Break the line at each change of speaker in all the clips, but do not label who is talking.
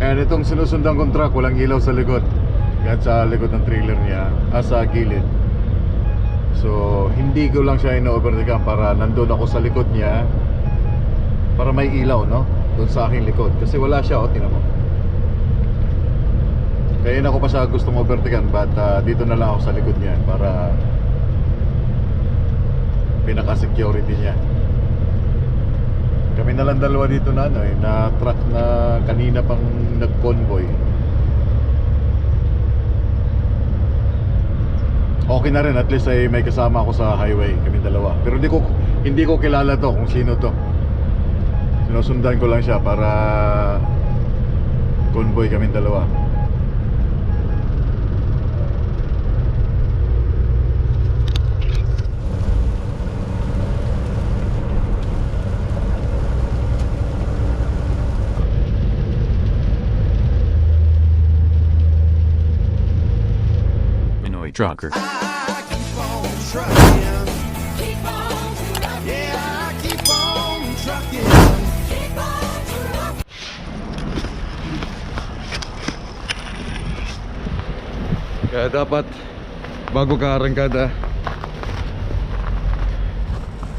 And itong sinusundan kong truck, walang ilaw sa likod. Yan sa likod ng trailer niya, ah, sa gilid. So, hindi ko lang siya ino-overtaken para nandun ako sa likod niya para may ilaw, no? Doon sa aking likod. Kasi wala siya, oh, tinan mo. Kaya ako pa siya gustong overtaken but ah, dito na lang ako sa likod niya para pinaka-security niya. Kami na lang dalawa dito na ano eh, na truck na kanina pang nag-convoy. Okay na rin, at least ay may kasama ako sa highway, kami dalawa. Pero hindi ko hindi ko kilala to kung sino to. Sinusundan ko lang siya para convoy kami dalawa.
Pinoy trucker.
I keep on trucking. Yeah, I keep on trucking.
Kaya dapat bago ka arangkada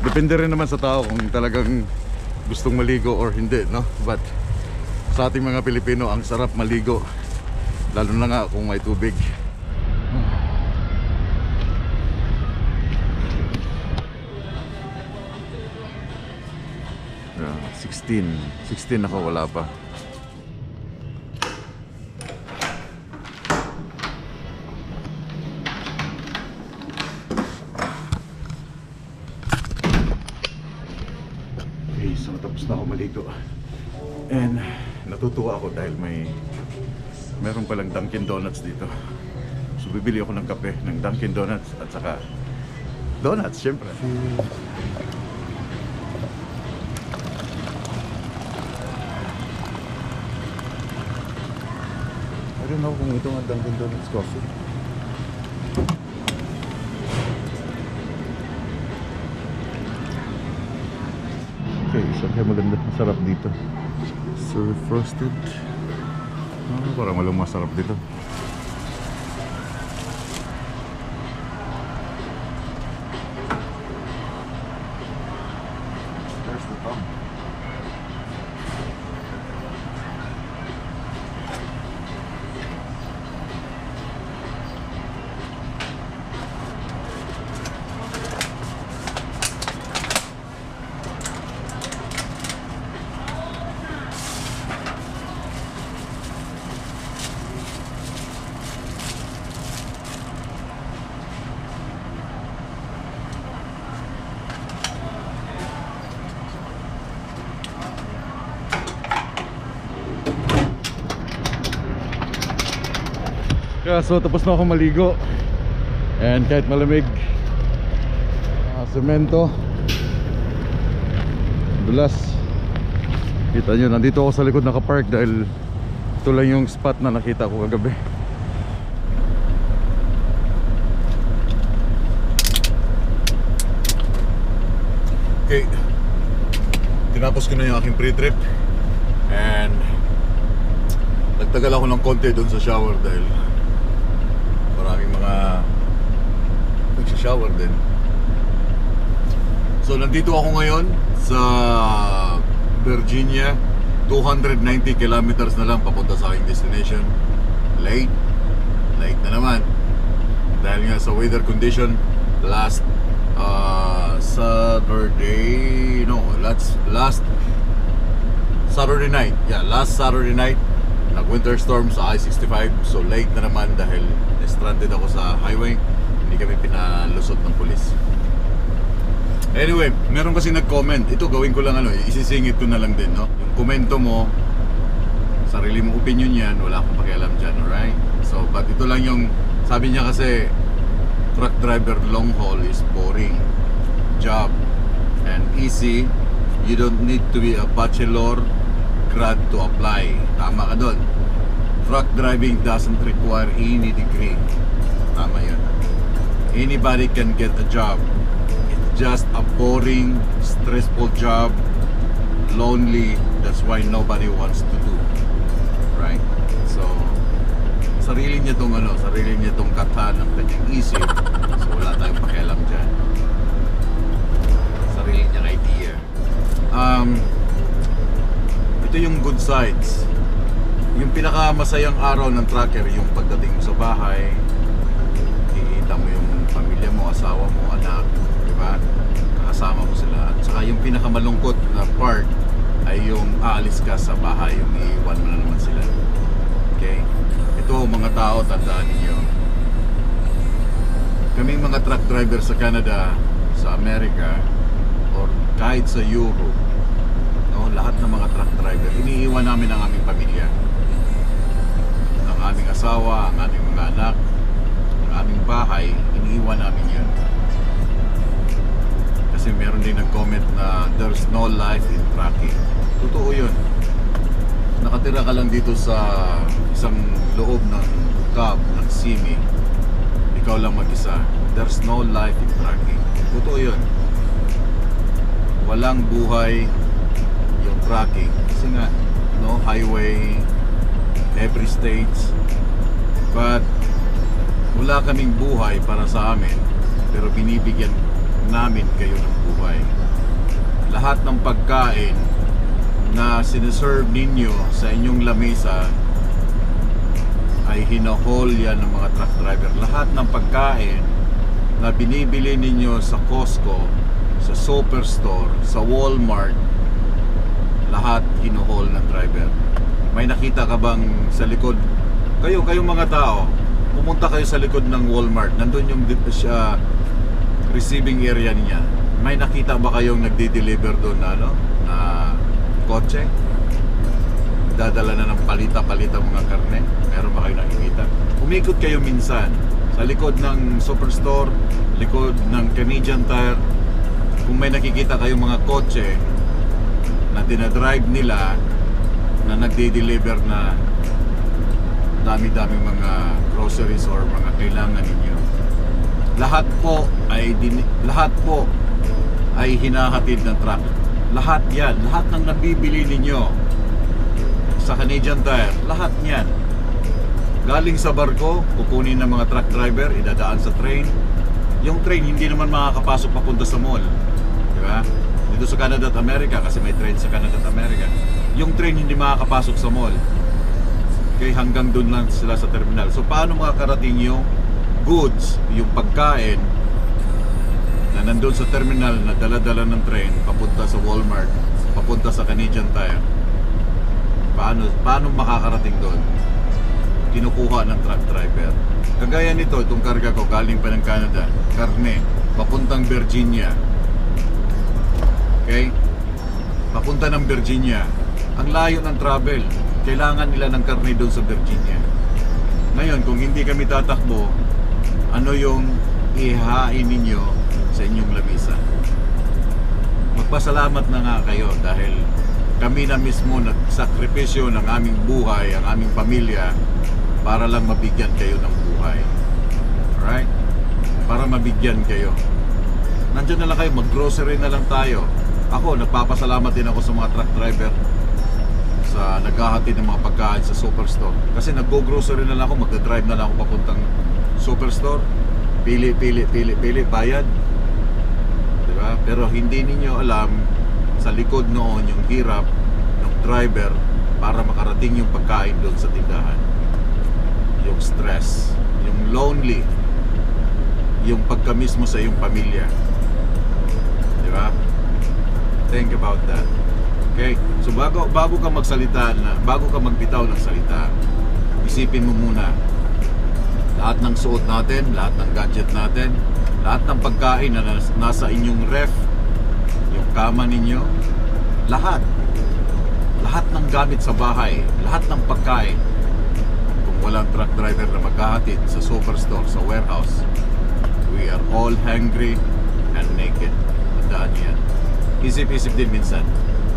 Depende rin naman sa tao kung talagang gustong maligo or hindi, no? But sa ating mga Pilipino, ang sarap maligo. Lalo na nga kung may tubig. 16. 16 ako, wala pa. Okay, so tapos na ako maligo. And natutuwa ako dahil may meron palang Dunkin Donuts dito. So bibili ako ng kape ng Dunkin Donuts at saka donuts syempre. Don't know kung ito ang Dunkin Donuts coffee. Okay, isa kaya maganda. Masarap dito. Surf frosted. Ah, parang walang masarap dito. There's the thumb. Kaya so tapos na ako maligo. And kahit malamig uh, Semento Dulas. Kita nyo, nandito ako sa likod nakapark Dahil ito lang yung spot na nakita ko kagabi. Okay. Tinapos ko na yung aking pre-trip. And Nagtagal ako ng konti doon sa shower dahil maraming mga nagsha-shower din. So nandito ako ngayon sa Virginia. 290 kilometers na lang papunta sa aking destination. Late. Late na naman. Dahil nga sa weather condition last uh, Saturday no last last Saturday night yeah last Saturday night nag winter storm sa I-65 so late na naman dahil stranded ako sa highway hindi kami pinalusot ng pulis. Anyway meron kasi nag-comment. Ito gawin ko lang ano isisingit ko na lang din no? Yung komento mo sarili mong opinion yan wala akong pakialam dyan alright? So but ito lang yung sabi niya kasi truck driver long haul is boring job. And easy you don't need to be a bachelor grad to apply. Tama ka doon truck driving doesn't require any degree. Tama yun anybody can get a job it's just a boring stressful job lonely that's why nobody wants to do right tong ano, sarili niya tong kata ng kanyang isip. So wala tayong pakialam dyan. Sarili niyang idea. Um, ito yung good sides. Yung pinakamasayang araw ng tracker, yung pagdating sa bahay, kikita mo yung pamilya mo, asawa mo, anak, di ba? Kakasama mo sila. At saka yung pinakamalungkot na part ay yung aalis ka sa bahay, yung iiwan mo na naman sila. Okay? Ito mga tao, tandaan ninyo. Kaming mga truck driver sa Canada, sa Amerika, or kahit sa Europe, no, lahat ng mga truck driver, iniiwan namin ang aming pamilya. Ang aming asawa, ang aming mga anak, ang aming bahay, iniiwan namin yan. Kasi meron din nag-comment na there's no life in trucking. Totoo yun. Nakatira ka lang dito sa isang loob ng cab, ng simi. Ikaw lang mag-isa. There's no life in trucking. Totoo yun. Walang buhay yung trucking. Kasi nga, no highway, every stage. But, wala kaming buhay para sa amin. Pero binibigyan namin kayo ng buhay. Lahat ng pagkain na sineserve ninyo sa inyong lamesa ay hinahol yan ng mga truck driver. Lahat ng pagkain na binibili ninyo sa Costco, sa Superstore, sa Walmart, lahat hinuhol ng driver. May nakita ka bang sa likod? Kayo, kayong mga tao, pumunta kayo sa likod ng Walmart. Nandun yung siya, receiving area niya. May nakita ba kayong nagdi-deliver doon na, ano, na kotse? Dadala na ng palita-palita mga karne? Meron ba kayo nakikita? Umikot kayo minsan sa likod ng superstore, likod ng Canadian Tire. Kung may nakikita kayong mga kotse na dinadrive nila na nagdi-deliver na dami-dami mga groceries or mga kailangan ninyo. Lahat po ay din, lahat po ay hinahatid ng truck. Lahat 'yan, lahat ng nabibili ninyo sa Canadian Tire, lahat 'yan. Galing sa barko, kukunin ng mga truck driver, idadaan sa train. Yung train hindi naman makakapasok papunta sa mall. Di ba? Dito sa Canada at America kasi may train sa Canada at America. Yung train hindi makakapasok sa mall. Okay, hanggang doon lang sila sa terminal. So paano makakarating yung goods, yung pagkain na nandun sa terminal na dala-dala ng train papunta sa Walmart, papunta sa Canadian Tire? Paano paano makakarating doon? Kinukuha ng truck driver. Kagaya nito, itong karga ko galing pa ng Canada, karne, papuntang Virginia. Okay? Papunta ng Virginia. Ang layo ng travel. Kailangan nila ng karne doon sa Virginia. Ngayon, kung hindi kami tatakbo, ano yung ihain ninyo sa inyong lamisa? Magpasalamat na nga kayo dahil kami na mismo nagsakripisyo ng aming buhay, ang aming pamilya para lang mabigyan kayo ng buhay. Alright? Para mabigyan kayo. Nandiyan na lang kayo, mag-grocery na lang tayo. Ako, nagpapasalamat din ako sa mga truck driver sa naghahatid ng mga pagkain sa superstore. Kasi nag-go-grocery na lang ako, magdadrive na lang ako papuntang superstore. Pili, pili, pili, pili, bayad. Di ba? Pero hindi ninyo alam sa likod noon yung hirap ng driver para makarating yung pagkain doon sa tindahan. Yung stress, yung lonely, yung pagkamis mo sa iyong pamilya. Di ba? Think about that. Okay? So bago bago ka magsalita na bago ka magbitaw ng salita, isipin mo muna lahat ng suot natin, lahat ng gadget natin, lahat ng pagkain na nas- nasa inyong ref, yung kama ninyo, lahat. Lahat ng gamit sa bahay, lahat ng pagkain. Kung walang truck driver na maghahatid sa superstore, sa warehouse, we are all hungry and naked. Tandaan yan. Isip-isip din minsan.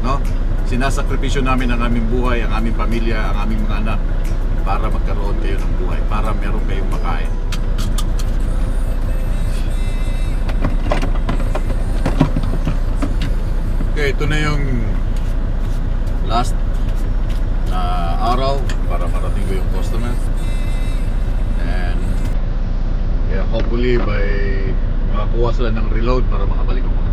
No? Sinasakripisyo namin ang aming buhay, ang aming pamilya, ang aming mga anak para magkaroon kayo ng buhay, para meron kayong makain. Okay, ito na yung last na araw para marating ko yung customer. hopefully by makakuha sila ng reload para makabalik ako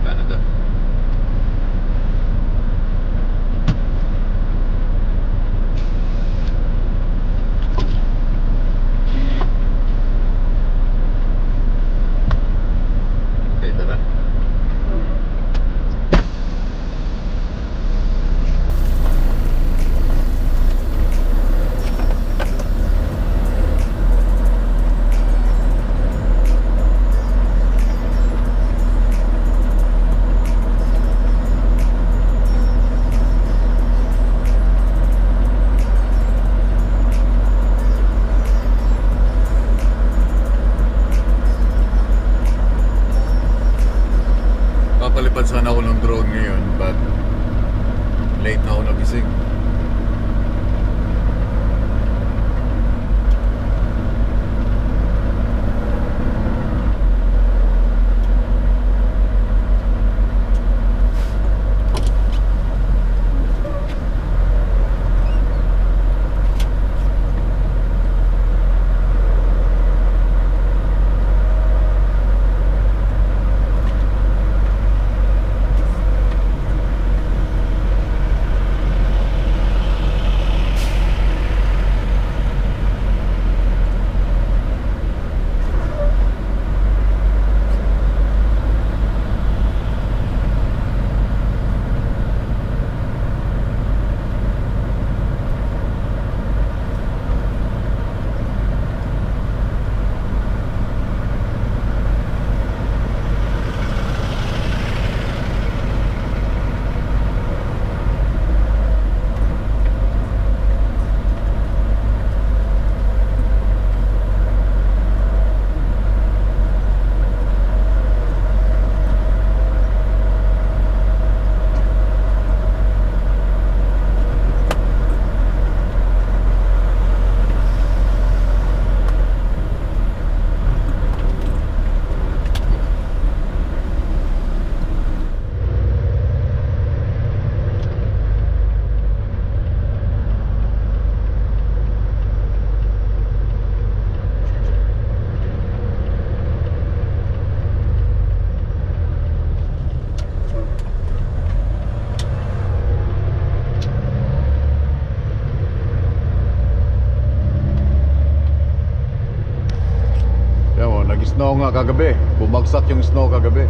Nag-snow nga kagabi. Bumagsak yung snow kagabi.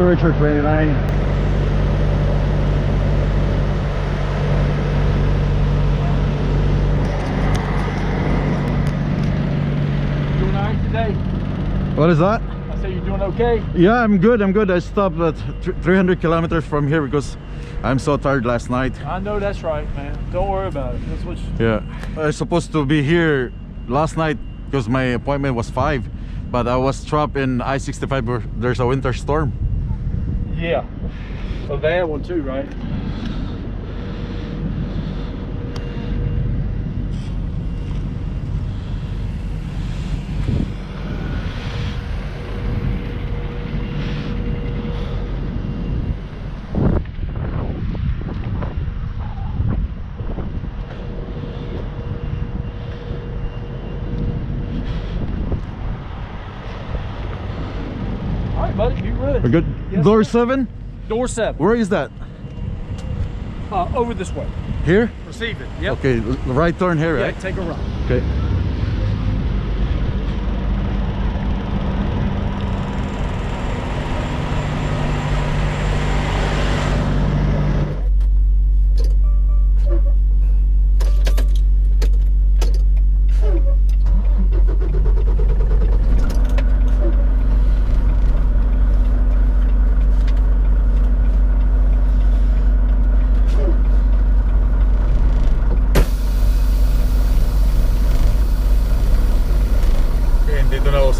Temperature 29.
Two nine today.
What is that?
I
So you're doing okay?
Yeah, I'm good. I'm good. I stopped at 300 kilometers from here because I'm so tired last night.
I know that's right, man. Don't worry about it. That's what.
Yeah, I was supposed to be here last night because my appointment was five, but I was trapped in I-65 where there's a winter storm.
Yeah. A bad one too, right? All right, buddy. You good?
We're good.
Yes,
Door
sir.
seven.
Door seven.
Where is that?
Uh, over this way.
Here.
Receive it. Yep.
Okay, right turn here,
Yeah,
right?
take a right.
Okay. Okay,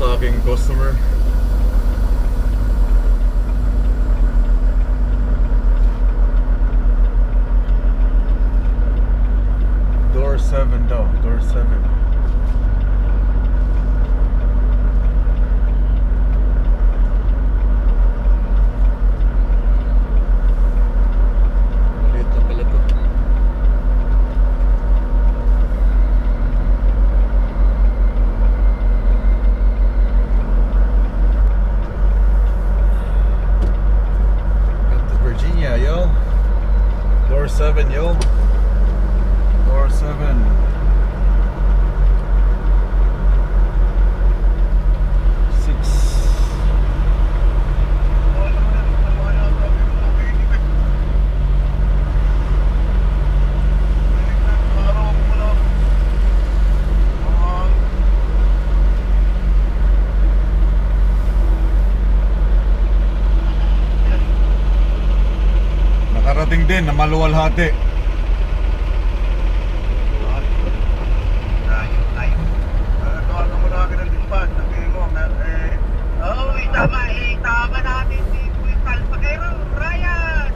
sa aking customer. Din na maluwalhati.
Oo, itama, itama natin si Kuya Salpakero, Ryan!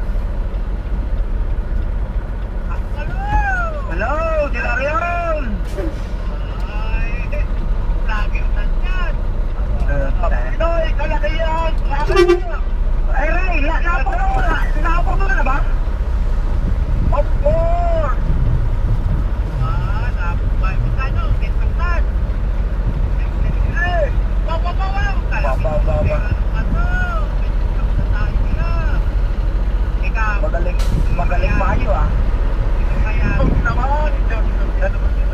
Hello! Hello, sila Rion! Ay, lagi ang nandyan. Pinoy, kalakihan! Ay, Ray, na napagawa mo na, napagawa na ba? Of course! Ah, napagawa mo ka, no? Kintantan. Eh, wow, wow, wow, wow. Magaling, magaling mayo ah. Kaya, naman, ano ba sila? Oo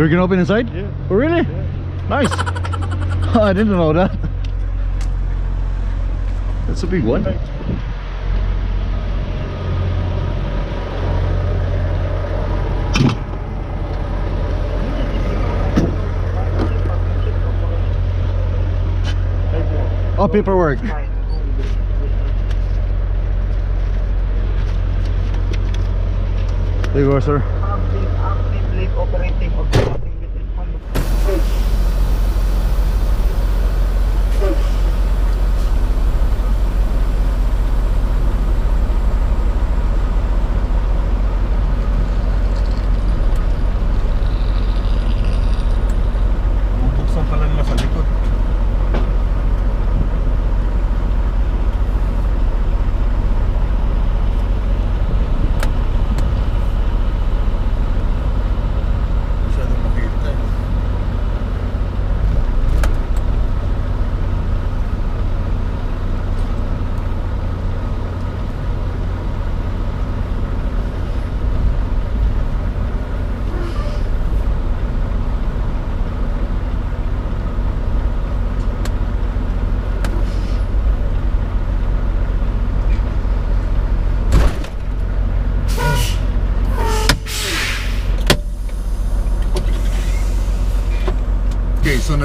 Do
we can open inside? Yeah.
Oh, really? Yeah. Nice. oh, I didn't know that. That's a big one. Oh, paperwork. There you go, sir. 230 y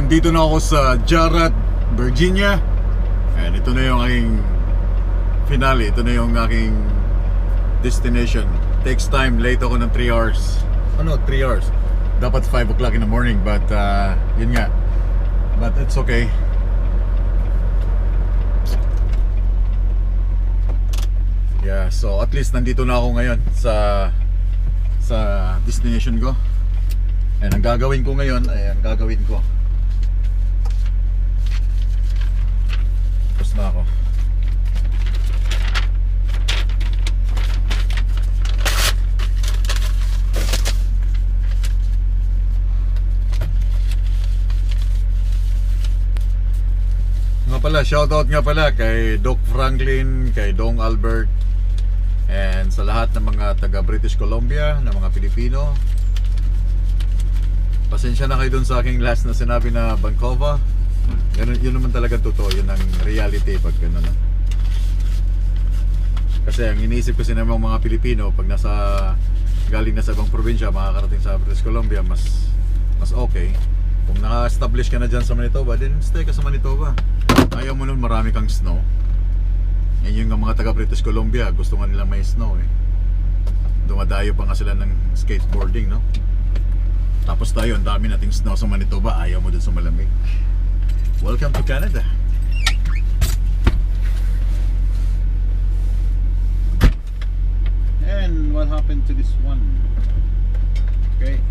nandito na ako sa Jarrett, Virginia. And ito na yung aking finale. Ito na yung aking destination. Takes time. Late ako ng 3 hours. Ano, 3 hours. Dapat 5 o'clock in the morning. But, uh, yun nga. But it's okay. Yeah, so at least nandito na ako ngayon sa sa destination ko. And ang gagawin ko ngayon ay ang gagawin ko. Na ako. Nga pala, shoutout nga pala kay Doc Franklin, kay Dong Albert, and sa lahat ng mga taga British Columbia, ng mga Pilipino, Pasensya na kayo dun sa aking last na sinabi na Bancova. Ganun, yun naman talaga totoo, yun ang reality pag gano'n. no? Kasi ang iniisip kasi ng mga Pilipino pag nasa galing na sa ibang probinsya, makakarating sa British Columbia, mas mas okay. Kung naka-establish ka na dyan sa Manitoba, then stay ka sa Manitoba. Ayaw mo nun marami kang snow. Yan yung mga taga British Columbia, gusto nga nila may snow eh. Dumadayo pa nga sila ng skateboarding, no? Tapos tayo, ang dami nating snow sa Manitoba. Ayaw mo dun sa malamig. Welcome to Canada. And what happened to this one? Okay.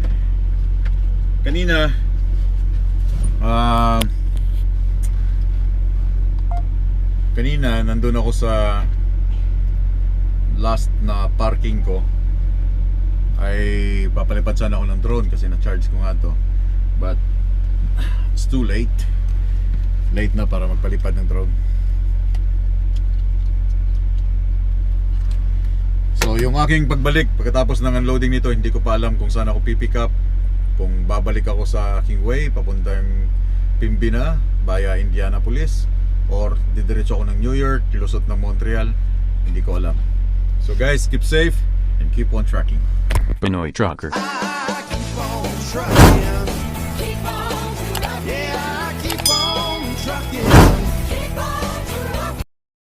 Kanina, ah, kanina nandun ako sa last na parking ko ay papalipad sana ako ng drone kasi na-charge ko nga to but it's too late late na para magpalipad ng drone so yung aking pagbalik pagkatapos ng unloading nito hindi ko pa alam kung saan ako pipick up kung babalik ako sa aking way papuntang Pimbina via Indianapolis or didiretso ako ng New York lusot ng Montreal hindi ko alam so guys keep safe and keep on tracking
Pinoy Trucker.
I keep on trucking.